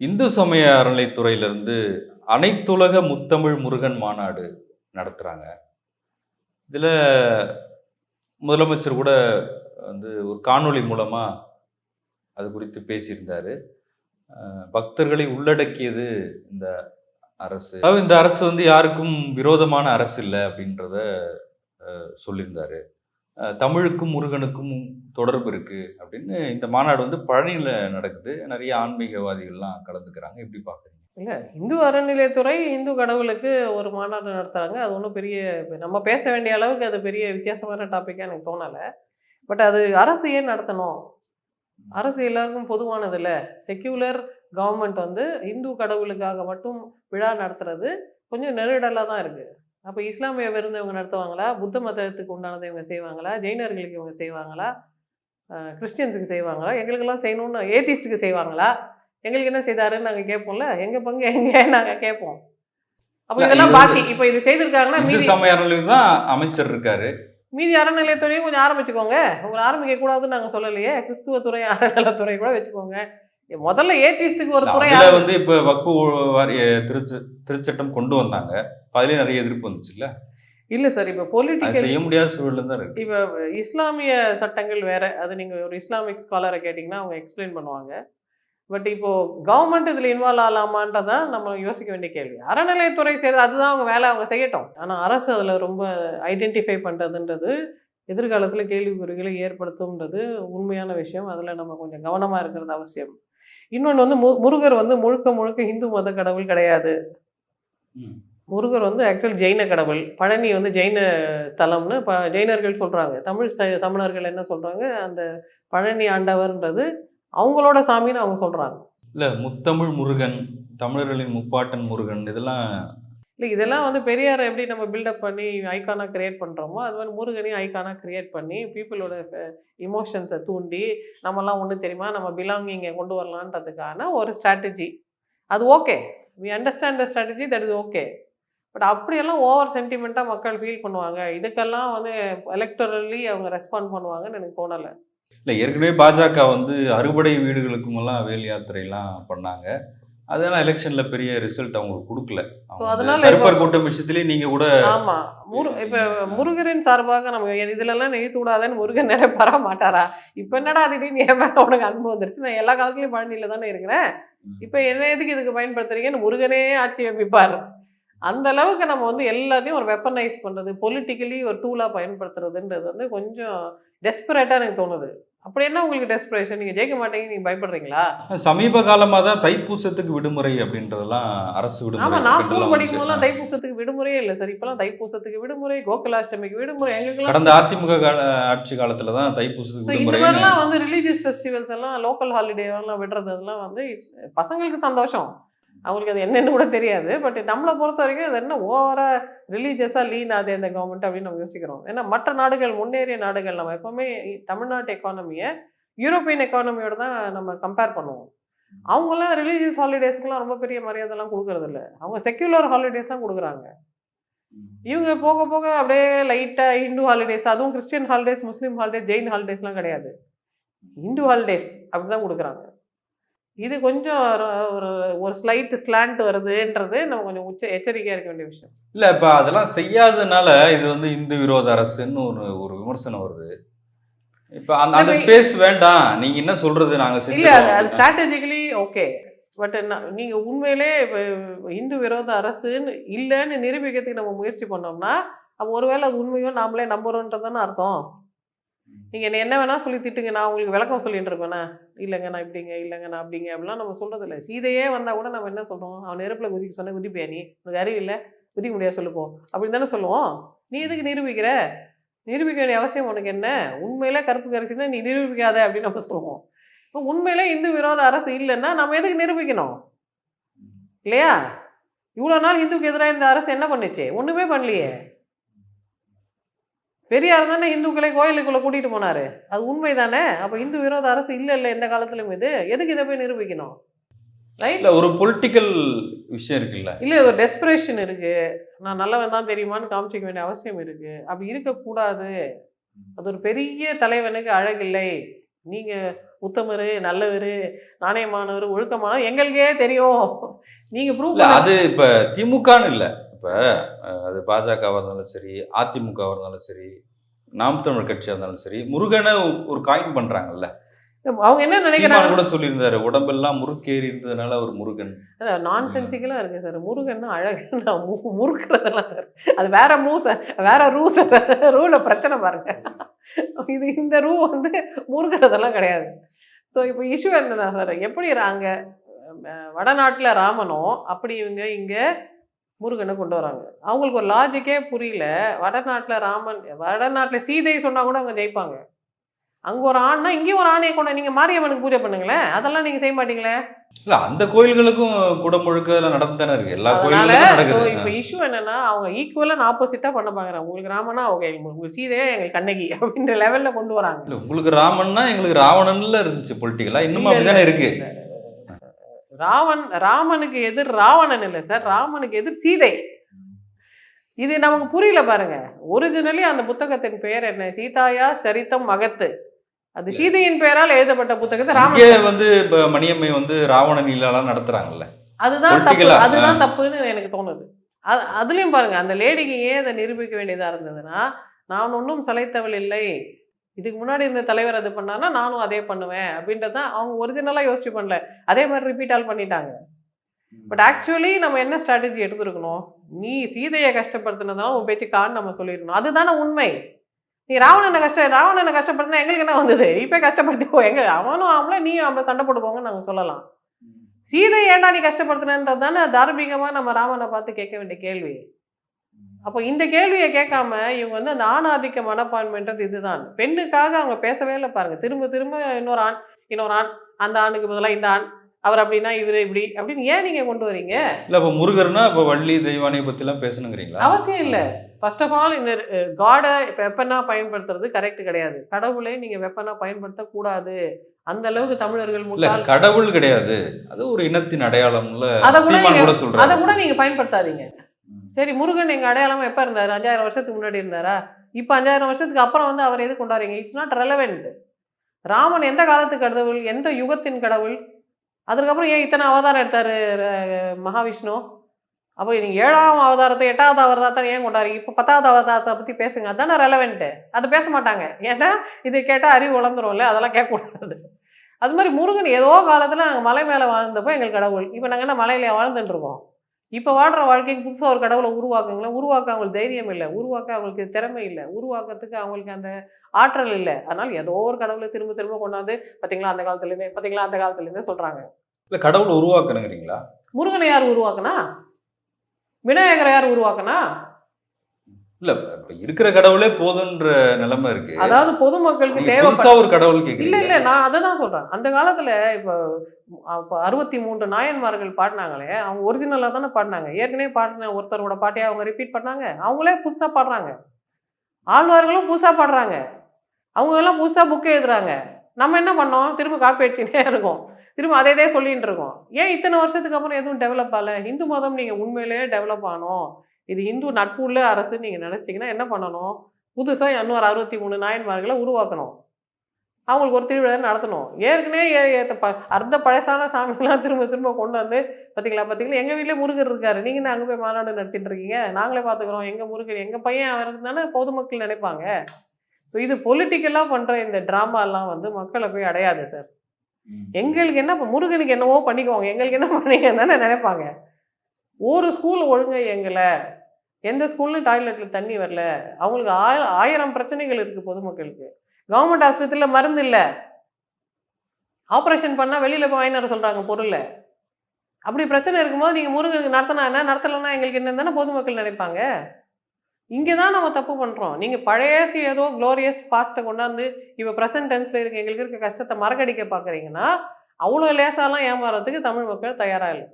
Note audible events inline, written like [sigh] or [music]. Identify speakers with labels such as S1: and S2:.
S1: இந்து சமய அறநிலைத்துறையிலிருந்து அனைத்துலக முத்தமிழ் முருகன் மாநாடு நடத்துகிறாங்க இதில் முதலமைச்சர் கூட வந்து ஒரு காணொளி மூலமாக அது குறித்து பேசியிருந்தார். பக்தர்களை உள்ளடக்கியது இந்த அரசு. அதாவது இந்த அரசு வந்து யாருக்கும் விரோதமான அரசு இல்லை அப்படின்றத சொல்லியிருந்தாரு. தமிழுக்கும் முருகனுக்கும் தொடர்பு இருக்குது அப்படின்னு இந்த மாநாடு வந்து பழனியில் நடக்குது. நிறைய ஆன்மீகவாதிகள்லாம் கலந்துக்கிறாங்க. எப்படி பார்க்குறீங்க
S2: இல்லை இந்து அறநிலையத்துறை இந்து கடவுளுக்கு ஒரு மாநாடு நடத்துகிறாங்க அது ஒன்றும் பெரிய நம்ம பேச வேண்டிய அளவுக்கு அது பெரிய வித்தியாசமான டாப்பிக்காக எனக்கு தோணலை. பட் அது அரசு ஏன் நடத்தணும்? அரசு எல்லாருக்கும் பொதுவானது இல்லை செக்யூலர் கவர்மெண்ட் வந்து இந்து கடவுளுக்காக மட்டும் விழா நடத்துறது கொஞ்சம் நெருடலாக தான் இருக்குது அப்போ இஸ்லாமிய விருந்து இவங்க நடத்துவாங்களா? புத்த மதத்துக்கு உண்டானதை இவங்க செய்வாங்களா? ஜெயினர்களுக்கு இவங்க செய்வாங்களா? கிறிஸ்டியன்ஸுக்கு செய்வாங்களா? எங்களுக்கெல்லாம் செய்யணும்னு ஏத்திஸ்ட்டுக்கு செய்வாங்களா? எங்களுக்கு என்ன செய்தாருன்னு நாங்கள் கேட்போம்ல? எங்கள் பங்கு எங்கே [laughs] நாங்கள் கேட்போம். அப்போ இதெல்லாம்
S1: இது
S2: பாக்கி. இப்போ இது செய்திருக்காங்கன்னா மீதி
S1: சமய அறநிலையம் தான் அமைச்சர் இருக்காரு.
S2: மீதி அறநிலையத்துறையும் கொஞ்சம் ஆரம்பிச்சுக்கோங்க. உங்களை ஆரம்பிக்க கூடாதுன்னு நாங்கள் சொல்லலையே. கிறிஸ்துவ துறை அறநிலையத்துறை கூட வச்சுக்கோங்க. முதல்ல ஏத்திஸ்டுக்கு ஒரு துறை
S1: அதுல வந்து இப்ப வக்பு திருச்ச திருச்சட்டம் கொண்டு வந்தாங்க. அதுலயும் நிறைய எதிர்ப்பு வந்துச்சுல்ல?
S2: இல்ல சார் இப்போ பொலிட்டிக்கல்
S1: செய்ய முடியாத சூழல்ல தான் இருக்கு.
S2: இப்போ இஸ்லாமிய சட்டங்கள் வேற. அது நீங்க ஒரு இஸ்லாமிக் ஸ்காலரை கேட்டிங்கன்னா அவங்க எக்ஸ்பிளைன் பண்ணுவாங்க. பட் இப்போ கவர்மெண்ட் இதில் இன்வால்வ் ஆகலாமான்றதான் நம்ம யோசிக்க வேண்டிய கேள்வி. அறநிலையத்துறை செய்கிறது அதுதான் அவங்க வேலை அவங்க செய்யட்டும். ஆனால் அரசு அதில் ரொம்ப ஐடென்டிஃபை பண்ணுறதுன்றது எதிர்காலத்தில் கேள்விக்குறிகளை ஏற்படுத்தும்ன்றது உண்மையான விஷயம். அதில் நம்ம கொஞ்சம் கவனமாக இருக்கிறது அவசியம். இன்னொன்று வந்து மு முருகர் வந்து முழுக்க முழுக்க இந்து மத கடவுள் கிடையாது. முருகர் வந்து ஆக்சுவல் ஜெயின கடவுள். பழனி வந்து ஜெயின தலம்னு ப ஜெயினர்கள் சொல்கிறாங்க தமிழ் தமிழர்கள் என்ன சொல்கிறாங்க அந்த பழனி ஆண்டவர்ன்றது அவங்களோட சாமின்னு அவங்க சொல்கிறாங்க
S1: இல்ல முத்தமிழ் முருகன் தமிழர்களின் முப்பாட்டன் முருகன் இதெல்லாம்
S2: இல்லை இதெல்லாம் வந்து பெரியாரை எப்படி நம்ம பில்டப் பண்ணி ஐக்கானாக கிரியேட் பண்ணுறோமோ அது மாதிரி முருகனையும் ஐக்கானாக கிரியேட் பண்ணி பீப்புளோட இமோஷன்ஸை தூண்டி நம்மலாம் ஒன்று தெரியுமா? நம்ம பிலாங்கிங்கை கொண்டு வரலான்றதுக்கான ஒரு ஸ்ட்ராட்டஜி அது okay we understand the strategy that is okay but அப்படியெல்லாம் ஓவர் சென்டிமெண்ட்டாக மக்கள் ஃபீல் பண்ணுவாங்க. இதுக்கெல்லாம் வந்து எலக்டரலி அவங்க ரெஸ்பாண்ட் பண்ணுவாங்கன்னு எனக்கு தோணலை.
S1: இல்லை ஏற்கனவே பாஜக வந்து அறுபடை வீடுகளுக்குமெல்லாம் வேல் யாத்திரையெல்லாம் பண்ணாங்க. அதெல்லாம் எலெக்ஷன்ல பெரிய ரிசல்ட் அவங்களுக்கு கொடுக்கல. வந்து
S2: அதனால
S1: கருப்பர் கூட்டம் விஷயத்திலேயே நீங்க கூட
S2: ஆமா. முரு இப்ப முருகரின் சார்பாக நம்ம இதுலலாம் நெய்த்து விடாதேன்னு முருகன் நினைப்பாரா மாட்டாரா இப்ப என்னடா திடீர்னு என் மேல உனக்கு அன்பு வந்துருச்சு? நான் எல்லா காலத்துலயும் பழனியில தானே இருக்கிறேன் இப்ப என்ன எதுக்கு இதுக்கு பயன்படுத்துறீங்கன்னு முருகனே ஆட்சி அமைப்பார். அந்த அளவுக்கு நம்ம வந்து எல்லாத்தையும் ஒரு வெப்பனைஸ் பண்றது பொலிட்டிக்கலி ஒரு டூலா பயன்படுத்துறதுன்றது வந்து கொஞ்சம் டெஸ்பரேட்டா எனக்கு தோணுது. அப்படி என்ன உங்களுக்கு டெஸ்பரேஷன் நீங்க ஜெயிக்க மாட்டீங்க நீங்க பயப்படுறீங்களா?
S1: சமீப காலமா தான் தைப்பூசத்துக்கு விடுமுறை அப்படின்றதெல்லாம் அரசு
S2: ஆமா
S1: விடுமுறை
S2: நான்
S1: அப்படின்றதெல்லாம்
S2: ஸ்கூல் படிக்கும் போதெல்லாம்
S1: வந்துச்சு.
S2: தைப்பூசத்துக்கு விடுமுறையே இல்லை சார். இப்பெல்லாம் தைப்பூசத்துக்கு விடுமுறை கோகுலாஷ்டமிக்கு விடுமுறை எங்களுக்கெல்லாம்
S1: கடந்த அதிமுக கால ஆட்சி காலத்துல தான் தைப்பூசத்துக்கு விடுமுறை
S2: மாதிரிலாம் வந்து ரிலீஜியஸ் ஃபெஸ்டிவல்ஸ் எல்லாம் லோக்கல் ஹாலிடேலாம் விடுறது அதெல்லாம் வந்து பசங்களுக்கு சந்தோஷம். அவங்களுக்கு அது என்னன்னு கூட தெரியாது. பட் நம்மளை பொறுத்த வரைக்கும் அது என்ன ஓவரா ரிலீஜியஸாக லீன் ஆகுது இந்த கவர்மெண்ட் அப்படின்னு நம்ம யோசிக்கிறோம். ஏன்னா மற்ற நாடுகள் முன்னேறிய நாடுகள் நம்ம எப்பவுமே தமிழ்நாட்டு எக்கானமியை யூரோப்பியன் எக்கானமியோட தான் நம்ம கம்பேர் பண்ணுவோம். அவங்களாம் ரிலீஜியஸ் ஹாலிடேஸ்க்குலாம் ரொம்ப பெரிய மரியாதைலாம் கொடுக்கறது இல்ல அவங்க செக்யூலர் ஹாலிடேஸ் தான் கொடுக்குறாங்க. இவங்க போக போக அப்படியே லைட்டாக ஹிந்து ஹாலிடேஸ் அதுவும் Christian holidays Muslim holidays Jain ஹாலிடேஸ்லாம் கிடையாது. ஹிந்து ஹாலிடேஸ் அப்படி தான் கொடுக்குறாங்க. இது கொஞ்சம் ஒரு- ஒரு ஒரு ஸ்லைட் ஸ்லாண்ட் வருதுன்றது நம்ம கொஞ்சம் உச்ச எச்சரிக்கையாக இருக்க வேண்டிய விஷயம்.
S1: இல்ல இப்ப அதெல்லாம் செய்யாதனால இது வந்து இந்து விரோத அரசுன்னு ஒரு ஒரு விமர்சனம் வருது. இப்ப அந்த அந்த ஸ்பேஸ் வேண்டாம். நீங்க என்ன சொல்றது? நாங்க
S2: இல்லை அது அது ஸ்ட்ராட்டஜிக்கலி ஓகே பட் நீங்கள் உண்மையிலே இந்து விரோத அரசுன்னு இல்லைன்னு நிரூபிக்கிறதுக்கு நம்ம முயற்சி பண்ணோம்னா அப்போ ஒருவேளை அது உண்மையோ நாமளே நம்புறோன்றதானே அர்த்தம். நீங்கள் என்ன என்ன வேணால் சொல்லி திட்டுங்க. நான் உங்களுக்கு விளக்கம் சொல்லிட்டு இருப்பேண்ணா இல்லைங்க நான் இப்படிங்க இல்லைங்க நான் அப்படிங்க அப்படிலாம் நம்ம சொல்கிறது இல்லை சீதையே வந்தால் கூட நம்ம என்ன சொல்கிறோம் அவன் நெருப்பில் குதிக்க சொன்ன குதிப்பியா நீ? உனக்கு அறிவு இல்லை? குதிக்க முடியாது சொல்லுப்போம் அப்படின்னு தானே சொல்லுவோம். நீ எதுக்கு நிரூபிக்கிற? நிரூபிக்க வேண்டிய அவசியம் உனக்கு என்ன? உண்மையில கருப்பு கரிசினா நீ நிரூபிக்காத அப்படின்னு நம்ம சொல்லுவோம். இப்போ உண்மையில இந்து விரோத அரசு இல்லைன்னா நம்ம எதுக்கு நிரூபிக்கணும்? இல்லையா? இவ்வளோ நாள் இந்துக்கு எதிராக இந்த அரசு என்ன பண்ணுச்சு? ஒன்றுமே பண்ணலையே. பெரியார் தானே இந்துக்களை கோயிலுக்குள்ளே கூட்டிகிட்டு போனார். அது உண்மை தானே அப்போ இந்து விரோத அரசு இல்லை இல்லை எந்த காலத்துலையும் இது? எதுக்கு இதை போய் நிரூபிக்கணும்? ரைட்
S1: ஒரு பொலிட்டிக்கல் விஷயம் இருக்குல்ல.
S2: இல்லை ஒரு டெஸ்பிரேஷன் இருக்கு. நான் நல்லவன் தான் தெரியுமான்னு காமிச்சிக்க வேண்டிய அவசியம் இருக்கு. அப்படி இருக்கக்கூடாது. அது ஒரு பெரிய தலைவனுக்கு அழகில்லை. நீங்க உத்தமரு நல்லவரு நாணயமானவர் ஒழுக்கமானவர் எங்களுக்கே தெரியும். நீங்க ப்ரூவ்
S1: அது இப்ப திமுகன்னு இல்ல. இப்ப அது பாஜகவா இருந்தாலும் சரி அதிமுகவா இருந்தாலும் சரி நாம் தமிழ் கட்சியா இருந்தாலும் சரி முருகனை ஒரு காயின் பண்றாங்கல்ல.
S2: அவங்க என்ன நினைக்கிறாங்க?
S1: கூட சொல்லியிருந்தாரு உடம்பெல்லாம் முறுக்கேறி இருந்ததுனால அவர் முருகன்.
S2: நான் சென்சிக்கலாக இருக்கு சார். முருகன்னா அழகு நான் மு- முறுக்குறதெல்லாம் சார். அது வேற மூச வேற ரூஸ் ரூல பிரச்சனை பாருங்க. இது இந்த ரூ வந்து முறுக்குறதெல்லாம் கிடையாது. ஸோ இப்போ இஷ்யூ என்னன்னா சார் எப்படி அங்க வடநாட்டுல ராமனோ அப்படி இவங்க இங்க முருகனை கொண்டு வராங்க. அவங்களுக்கு ஒரு லாஜிக்கே புரியல. வடநாட்டுல ராமன் வடநாட்டுல சீதை சொன்னா கூட அவங்க ஜெயிப்பாங்க. அங்க ஒரு ஆண்னா இங்கேயும் ஒரு ஆணையை கொண்டு நீங்க மாரியம்மனுக்கு பூஜை பண்ணுங்களேன் அதெல்லாம் நீங்க செய்ய மாட்டீங்களே?
S1: இல்ல அந்த கோயில்களுக்கும் குடமுழுக்கு அதெல்லாம் நடந்து தானே இருக்கு. எல்லா
S2: ஸோ இப்போ இஷ்யூ என்னன்னா அவங்க ஈக்குவலாக ஆப்போசிட்டாக பண்ண பார்க்குறாங்க உங்களுக்கு ராமனா அவங்க உங்களுக்கு சீதையே எங்களுக்கு கண்ணகி அப்படின்ற லெவலில் கொண்டு வராங்க.
S1: உங்களுக்கு ராமன்னா எங்களுக்கு ராவணன்ல இருந்துச்சு பொலிட்டிக்கலா இன்னும் அப்படிதானே இருக்கு.
S2: ராவன் ராமனுக்கு எதிர் ராவணன் இல்லை சார். ராமனுக்கு எதிர் சீதை. இது நமக்கு புரியல பாருங்க. ஒரிஜினலி அந்த புத்தகத்தின் பெயர் என்ன? சீதாயா சரித்தம் மகத்து அது சீதையின் பெயரால் எழுதப்பட்ட புத்தகத்தை ராமன்
S1: வந்து இப்ப மணியம்மை வந்து ராவண நீலாம் நடத்துறாங்கல்ல.
S2: அதுதான் தப்பு. அதுதான் தப்புன்னு எனக்கு தோணுது. அது அதுலயும் பாருங்க அந்த லேடிக்கு ஏன் அதை நிரூபிக்க வேண்டியதா இருந்ததுன்னா நான் ஒன்றும் சளைத்தவள் இல்லை. இதுக்கு முன்னாடி இந்த தலைவர் அது பண்ணான்னா நானும் அதே பண்ணுவேன் அப்படின்றத அவங்க ஒரிஜினலாக யோசிச்சு பண்ணல. அதே மாதிரி ரிப்பீட் ஆல் பண்ணிட்டாங்க. பட் ஆக்சுவலி நம்ம என்ன ஸ்ட்ராட்டஜி எடுத்துருக்கணும்? நீ சீதையை கஷ்டப்படுத்தினதால உன் பேச்சு கான்னு நம்ம சொல்லியிருக்கணும் அதுதானே உண்மை. நீ ராவணனை கஷ்ட ராவணனை கஷ்டப்படுத்தினா எங்களுக்கு என்ன வந்தது? இப்போ கஷ்டப்படுத்திக்கோ. எங்க அவனும் ஆம்பளை நீயும் ஆம்பளை சண்டை போட்டுக்கோங்கன்னு நாங்கள் சொல்லலாம். சீதை ஏன்டா நீ கஷ்டப்படுத்தினன்றது தானே தார்மீகமாக நம்ம ராமனை பார்த்து கேட்க வேண்டிய கேள்வி. அப்போ இந்த கேள்வியை கேட்காம இவங்க வந்து அந்த ஆணாதிக்க மனப்பான்மைன்றது இதுதான். பெண்ணுக்காக அவங்க பேசவே இல்லை பாருங்க. திரும்ப திரும்ப இன்னொரு ஆண் இன்னொரு ஆண் அந்த ஆணுக்கு பதிலாக இந்த ஆண் அவர் அப்படின்னா இவர் இப்படி அப்படின்னு ஏன் நீங்க கொண்டு வரீங்க?
S1: இல்ல இப்ப முருகர்னா இப்ப வள்ளி தெய்வானை எல்லாம் பேசணுங்கிறீங்களா?
S2: அவசியம் இல்லை. ஃபர்ஸ்ட் ஆஃப் ஆல் இந்த காடை வெப்பனா பயன்படுத்துறது கரெக்ட் கிடையாது. கடவுளை நீங்க வெப்பனா பயன்படுத்தக்கூடாது. அந்த அளவுக்கு தமிழர்கள் முட்டாள்.
S1: கடவுள் கிடையாது. அது ஒரு இனத்தின் அடையாளம்ல
S2: அதை கூட அதை கூட நீங்க பயன்படுத்தாதீங்க. சரி முருகன் எங்கள் அடையாளமாக எப்போ இருந்தார்? அஞ்சாயிரம் வருஷத்துக்கு முன்னாடி இருந்தாரா? இப்போ அஞ்சாயிரம் வருஷத்துக்கு அப்புறம் வந்து அவர் எது கொண்டாடுறீங்க இட்ஸ் நாட் ரெலவெண்ட் ராமன் எந்த காலத்து கடவுள்? எந்த யுகத்தின் கடவுள்? அதுக்கப்புறம் ஏன் இத்தனை அவதாரம் எடுத்தார் மகாவிஷ்ணு? அப்போ நீங்கள் ஏழாம் அவதாரத்தை எட்டாவது அவதாரத்தை ஏன் கொண்டாடுறீங்க இப்போ பத்தாவது அவதாரத்தை பற்றி பேசுங்க. அதானே ரெலவென்ட்டு அது பேச மாட்டாங்க. ஏன்னா இது கேட்டால் அறிவு வளர்ந்துரும்ல அதெல்லாம் கேட்கக்கூடாது. அது மாதிரி முருகன் ஏதோ காலத்தில் நாங்கள் மலை மேலே வாழ்ந்தப்போ எங்கள் கடவுள். இப்போ நாங்கள் என்ன மலையில வாழ்ந்துட்டுருக்கோம் இப்போ வாழ்கிற வாழ்க்கைக்கு புதுசாக ஒரு கடவுளை உருவாக்குங்களேன் உருவாக்க அவங்களுக்கு தைரியம் இல்லை உருவாக்க அவங்களுக்கு திறமை இல்லை உருவாக்கத்துக்கு அவங்களுக்கு அந்த ஆற்றல் இல்லை. அதனால் ஏதோ ஒரு கடவுளை திரும்ப திரும்ப கொண்டாந்து பார்த்தீங்களா அந்த காலத்துலேருந்தே பார்த்தீங்களா அந்த காலத்துலேருந்தே சொல்கிறாங்க
S1: இல்ல கடவுள் உருவாக்கணுங்கிறீங்களா?
S2: முருகனை யார் உருவாக்குனா? விநாயகரை யார் உருவாக்குனா?
S1: இல்ல இப்ப இருக்கிற கடவுளே போதுன்ற நிலைமை இருக்கு.
S2: அதாவது பொதுமக்களுக்கு
S1: புதுசா ஒரு கடவுள்
S2: இல்ல இல்ல நான் அதை தான் சொல்றேன். அந்த காலத்துல இப்போ அறுபத்தி மூன்று நாயன்மார்கள் பாடினாங்களே அவங்க ஒரிஜினலாக தானே பாடினாங்க. ஏற்கனவே பாடின ஒருத்தரோட பாட்டையை அவங்க ரிப்பீட் பண்ணாங்க. அவங்களே புதுசா பாடுறாங்க. ஆழ்வார்களும் புதுசா பாடுறாங்க. அவங்க எல்லாம் புதுசா புக் எழுதுறாங்க. நம்ம என்ன பண்ணோம்? திரும்ப காப்பி அடிச்சுட்டே இருக்கோம். திரும்ப அதே இதே சொல்லிட்டு இருக்கோம். ஏன் இத்தனை வருஷத்துக்கு அப்புறம் எதுவும் டெவலப் ஆகல? இந்து மதம் நீங்க உண்மையிலேயே டெவலப் ஆகணும் இது இந்து நட்பு உள்ள அரசு நீங்க நினைச்சீங்கன்னா என்ன பண்ணணும்? புதுசா இன்னொரு அறுபத்தி மூணு நாயன்மார்களை உருவாக்கணும். அவங்களுக்கு ஒரு திருவிழா நடத்தணும். ஏற்கனவே அர்த்த பழசான சாமிலாம் திரும்ப திரும்ப கொண்டு வந்து பார்த்தீங்களா பார்த்தீங்களா எங்கள் வீட்டிலே முருகர் இருக்காரு. நீங்கள் தான் அங்கே போய் மாநாடு நடத்திட்டு இருக்கீங்க நாங்களே பார்த்துக்குறோம் எங்கள் முருகர் எங்கள் பையன் அவர் தானே பொதுமக்கள் நினைப்பாங்க. ஸோ இது பொலிட்டிக்கலாக பண்ணுற இந்த ட்ராமாலாம் வந்து மக்களை போய் அடையாது சார் எங்களுக்கு என்ன முருகனுக்கு என்னவோ பண்ணிக்குவாங்க. எங்களுக்கு என்ன பண்ணீங்க தானே நினைப்பாங்க. ஒரு ஸ்கூல் ஒழுங்கா எங்களை எந்த ஸ்கூல்லையும் டாய்லெட்டில் தண்ணி வரல. அவங்களுக்கு ஆய ஆயிரம் பிரச்சனைகள் இருக்குது பொதுமக்களுக்கு. கவர்மெண்ட் ஆஸ்பத்திரியில் மருந்து இல்லை. ஆப்ரேஷன் பண்ணால் வெளியில் போய் வாங்கிட்டு வர சொல்கிறாங்க பொருளை. அப்படி பிரச்சனை இருக்கும்போது நீங்கள் முருகனுக்கு நடத்தினா என்ன? நடத்தலைன்னா எங்களுக்கு என்ன தானே பொதுமக்கள் நினைப்பாங்க. இங்கே தான் நம்ம தப்பு பண்ணுறோம் நீங்கள் பழையசு ஏதோ க்ளோரியஸ் பாஸ்ட்டை கொண்டாந்து இப்போ ப்ரெசன்ட் டென்ஸில் இருக்க எங்களுக்கு இருக்க கஷ்டத்தை மறக்கடிக்க பார்க்குறீங்கன்னா அவ்வளோ லேசாலாம் ஏமாறதுக்கு தமிழ் மக்கள் தயாராக இல்லை.